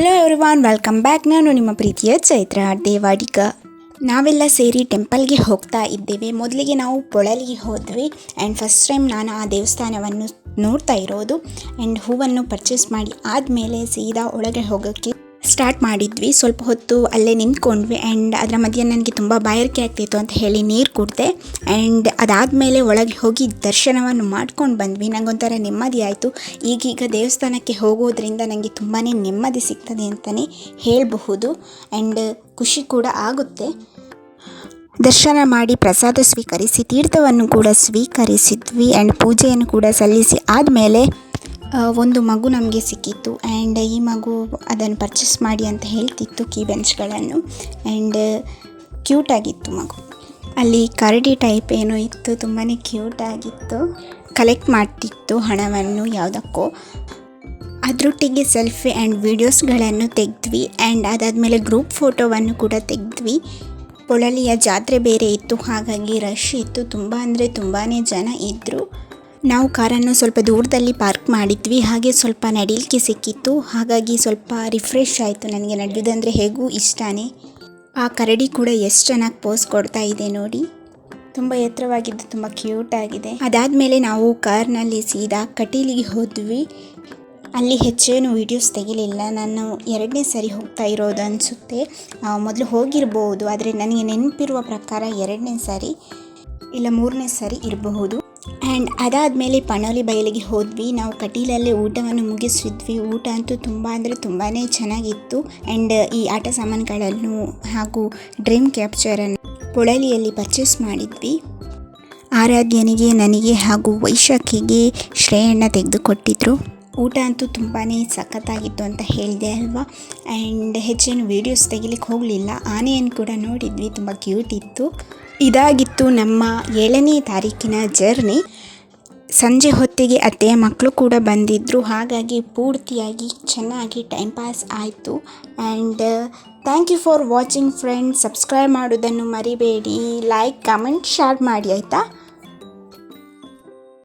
Hello everyone welcome back ನಾನು ನಿಮ್ಮ ಪ್ರೀತಿಯ ಚೈತ್ರ ದೇವಾಡಿಗ. ನಾವೆಲ್ಲ ಸೇರಿ ಟೆಂಪಲ್ಗೆ ಹೋಗ್ತಾ ಇದ್ದೇವೆ. ಮೊದಲಿಗೆ ನಾವು ಪೊಳಲಿಗೆ ಹೋದ್ವಿ. ಆ್ಯಂಡ್ ಫಸ್ಟ್ ಟೈಮ್ ನಾನು ಆ ದೇವಸ್ಥಾನವನ್ನು ನೋಡ್ತಾ ಇರೋದು. ಆ್ಯಂಡ್ ಹೂವನ್ನು ಪರ್ಚೇಸ್ ಮಾಡಿ ಆದಮೇಲೆ ಸೀದಾ ಒಳಗೆ ಹೋಗೋಕ್ಕೆ ಸ್ಟಾರ್ಟ್ ಮಾಡಿದ್ವಿ. ಸ್ವಲ್ಪ ಹೊತ್ತು ಅಲ್ಲೇ ನಿಂತ್ಕೊಂಡ್ವಿ. ಆ್ಯಂಡ್ ಅದರ ಮಧ್ಯೆ ನನಗೆ ತುಂಬ ಬಾಯಾರಿಕೆ ಆಗ್ತಿತ್ತು ಅಂತ ಹೇಳಿ ನೀರು ಕುಡಿದೆ. ಆ್ಯಂಡ್ ಅದಾದಮೇಲೆ ಒಳಗೆ ಹೋಗಿ ದರ್ಶನವನ್ನು ಮಾಡ್ಕೊಂಡು ಬಂದ್ವಿ. ನನಗೊಂಥರ ನೆಮ್ಮದಿ ಆಯಿತು. ಈಗೀಗ ದೇವಸ್ಥಾನಕ್ಕೆ ಹೋಗೋದ್ರಿಂದ ನನಗೆ ತುಂಬಾ ನೆಮ್ಮದಿ ಸಿಗ್ತದೆ ಅಂತಲೇ ಹೇಳಬಹುದು. ಆ್ಯಂಡ್ ಖುಷಿ ಕೂಡ ಆಗುತ್ತೆ. ದರ್ಶನ ಮಾಡಿ ಪ್ರಸಾದ ಸ್ವೀಕರಿಸಿ, ತೀರ್ಥವನ್ನು ಕೂಡ ಸ್ವೀಕರಿಸಿದ್ವಿ. ಆ್ಯಂಡ್ ಪೂಜೆಯನ್ನು ಕೂಡ ಸಲ್ಲಿಸಿ. ಆದಮೇಲೆ ಒಂದು ಮಗು ನಮಗೆ ಸಿಕ್ಕಿತ್ತು. ಆ್ಯಂಡ್ ಈ ಮಗು ಅದನ್ನು ಪರ್ಚೇಸ್ ಮಾಡಿ ಅಂತ ಹೇಳ್ತಿತ್ತು ಕೀ ಬೆಂಚ್ಗಳನ್ನು ಆ್ಯಂಡ್ ಕ್ಯೂಟಾಗಿತ್ತು ಮಗು. ಅಲ್ಲಿ ಕರಡಿ ಟೈಪ್ ಏನೋ ಇತ್ತು ತುಂಬಾ ಕ್ಯೂಟ್ ಆಗಿತ್ತು. ಕಲೆಕ್ಟ್ ಮಾಡ್ತಿತ್ತು ಹಣವನ್ನು ಯಾವುದಕ್ಕೋ. ಅದರೊಟ್ಟಿಗೆ ಸೆಲ್ಫಿ ಆ್ಯಂಡ್ ವೀಡಿಯೋಸ್ಗಳನ್ನು ತೆಗೆದ್ವಿ. ಆ್ಯಂಡ್ ಅದಾದಮೇಲೆ ಗ್ರೂಪ್ ಫೋಟೋವನ್ನು ಕೂಡ ತೆಗೆದ್ವಿ. ಪೊಳಲಿಯ ಜಾತ್ರೆ ಬೇರೆ ಇತ್ತು, ಹಾಗಾಗಿ ರಶ್ ಇತ್ತು. ತುಂಬ ಅಂದರೆ ತುಂಬಾ ಜನ ಇದ್ದರು ನಾವು ಕಾರನ್ನು ಸ್ವಲ್ಪ ದೂರದಲ್ಲಿ ಪಾರ್ಕ್ ಮಾಡಿದ್ವಿ, ಹಾಗೆ ಸ್ವಲ್ಪ ನಡಿಲಿಕ್ಕೆ ಸಿಕ್ಕಿತ್ತು. ಹಾಗಾಗಿ ಸ್ವಲ್ಪ ರಿಫ್ರೆಶ್ ಆಯಿತು ನನಗೆ. ನಡೆಯೋದಂದರೆ ಹೇಗೂ ಇಷ್ಟನೇ. ಆ ಕರಡಿ ಕೂಡ ಎಷ್ಟು ಚೆನ್ನಾಗಿ ಪೋಸ್ ಕೊಡ್ತಾ ಇದೆ ನೋಡಿ. ತುಂಬ ಎತ್ತರವಾಗಿದ್ದು ತುಂಬ ಕ್ಯೂಟ್ ಆಗಿದೆ. ಅದಾದಮೇಲೆ ನಾವು ಕಾರ್ನಲ್ಲಿ ಸೀದಾ ಕಟೀಲಿಗೆ ಹೋದ್ವಿ. ಅಲ್ಲಿ ಹೆಚ್ಚೇನು ವೀಡಿಯೋಸ್ ತೆಗಿಲಿಲ್ಲ. ನಾನು ಎರಡನೇ ಸರಿ ಹೋಗ್ತಾ ಇರೋದು ಅನಿಸುತ್ತೆ. ಮೊದಲು ಹೋಗಿರ್ಬೋದು, ಆದರೆ ನನಗೆ ನೆನಪಿರುವ ಪ್ರಕಾರ ಎರಡನೇ ಸಾರಿ ಇಲ್ಲ, ಮೂರನೇ ಸಾರಿ ಇರಬಹುದು. ಆ್ಯಂಡ್ ಅದಾದಮೇಲೆ ಪನೋಲಿ ಬಯಲಿಗೆ ಹೋದ್ವಿ. ನಾವು ಕಟೀಲಲ್ಲೇ ಊಟವನ್ನು ಮುಗಿಸಿದ್ವಿ ಊಟ ಅಂತೂ ತುಂಬ ಅಂದರೆ ತುಂಬಾ ಚೆನ್ನಾಗಿತ್ತು. ಆ್ಯಂಡ್ ಈ ಆಟ ಸಾಮಾನುಗಳನ್ನು ಹಾಗೂ ಡ್ರೀಮ್ ಕ್ಯಾಪ್ಚರನ್ನು ಪೊಳಲಿಯಲ್ಲಿ ಪರ್ಚೇಸ್ ಮಾಡಿದ್ವಿ. ಆರಾಧ್ಯನಿಗೆ, ನನಗೆ ಹಾಗೂ ವೈಶಾಖಿಗೆ ಶ್ರೇಯಣ್ಣ ತೆಗೆದುಕೊಟ್ಟಿದ್ರು. ಊಟ ಅಂತೂ ತುಂಬಾ ಸಖತ್ತಾಗಿತ್ತು ಅಂತ ಹೇಳಿದೆ ಅಲ್ವಾ? ಆ್ಯಂಡ್ ಹೆಚ್ಚೇನು ವೀಡಿಯೋಸ್ ತೆಗಿಲಿಕ್ಕೆ ಹೋಗಲಿಲ್ಲ. ಆನೆಯನ್ನು ಕೂಡ ನೋಡಿದ್ವಿ. ತುಂಬ ಕ್ಯೂಟ್ ಇತ್ತು. ಇದಾಗಿತ್ತು ನಮ್ಮ ಏಳನೇ ತಾರೀಕಿನ ಜರ್ನಿ ಸಂಜೆ ಹೊತ್ತಿಗೆ ಅತ್ತೆಯ ಮಕ್ಕಳು ಕೂಡ ಬಂದಿದ್ದರು ಹಾಗಾಗಿ ಪೂರ್ತಿಯಾಗಿ ಚೆನ್ನಾಗಿ ಟೈಮ್ ಪಾಸ್ ಆಯಿತು. And thank you for watching friends subscribe ಮಾಡೋದನ್ನು ಮರಿಬೇಡಿ. ಲೈಕ್ ಕಮೆಂಟ್ ಶೇರ್ ಮಾಡಿ, ಆಯಿತಾ?